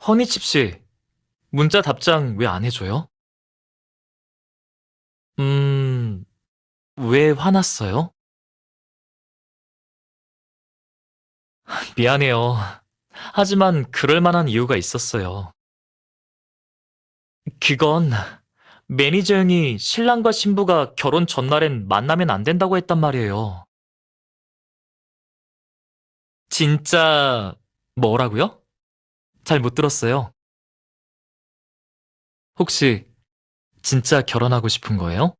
허니칩 씨, 문자 답장 왜 안 해줘요? 음, 왜 화났어요? 미안해요. 하지만 그럴 만한 이유가 있었어요. 그건 매니저 형이 신랑과 신부가 결혼 전날엔 만나면 안 된다고 했단 말이에요. 진짜 뭐라고요? 잘 못 들었어요. 혹시 진짜 결혼하고 싶은 거예요?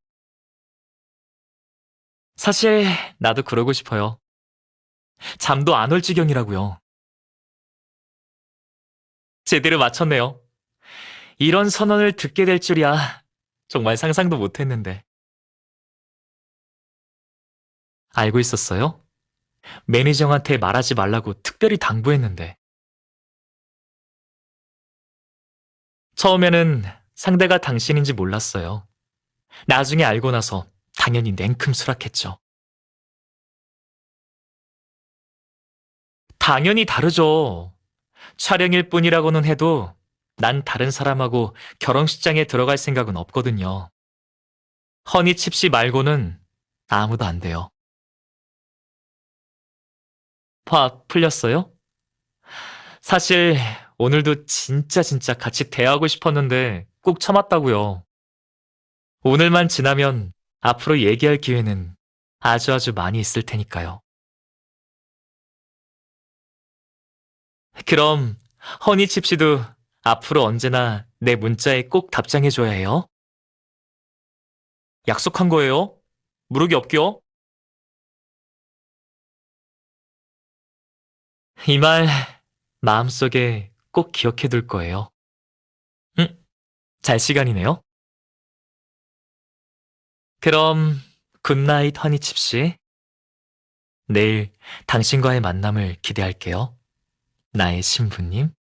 사실 나도 그러고 싶어요. 잠도 안 올 지경이라고요. 제대로 맞췄네요. 이런 선언을 듣게 될 줄이야. 정말 상상도 못 했는데. 알고 있었어요? 매니저 형한테 말하지 말라고 특별히 당부했는데. 처음에는 상대가 당신인지 몰랐어요. 나중에 알고 나서 당연히 냉큼 수락했죠. 당연히 다르죠. 촬영일 뿐이라고는 해도 난 다른 사람하고 결혼식장에 들어갈 생각은 없거든요. 허니칩 씨 말고는 아무도 안 돼요. 화 풀렸어요? 사실 오늘도 진짜 진짜 같이 대화하고 싶었는데 꼭 참았다고요. 오늘만 지나면 앞으로 얘기할 기회는 아주 아주 많이 있을 테니까요. 그럼 허니칩 씨도 앞으로 언제나 내 문자에 꼭 답장해줘야 해요. 약속한 거예요. 무르기 없겨. 이 말 마음속에 꼭 기억해 둘 거예요. 응? 잘 시간이네요. 그럼 굿나잇 허니칩 씨. 내일 당신과의 만남을 기대할게요. 나의 신부님.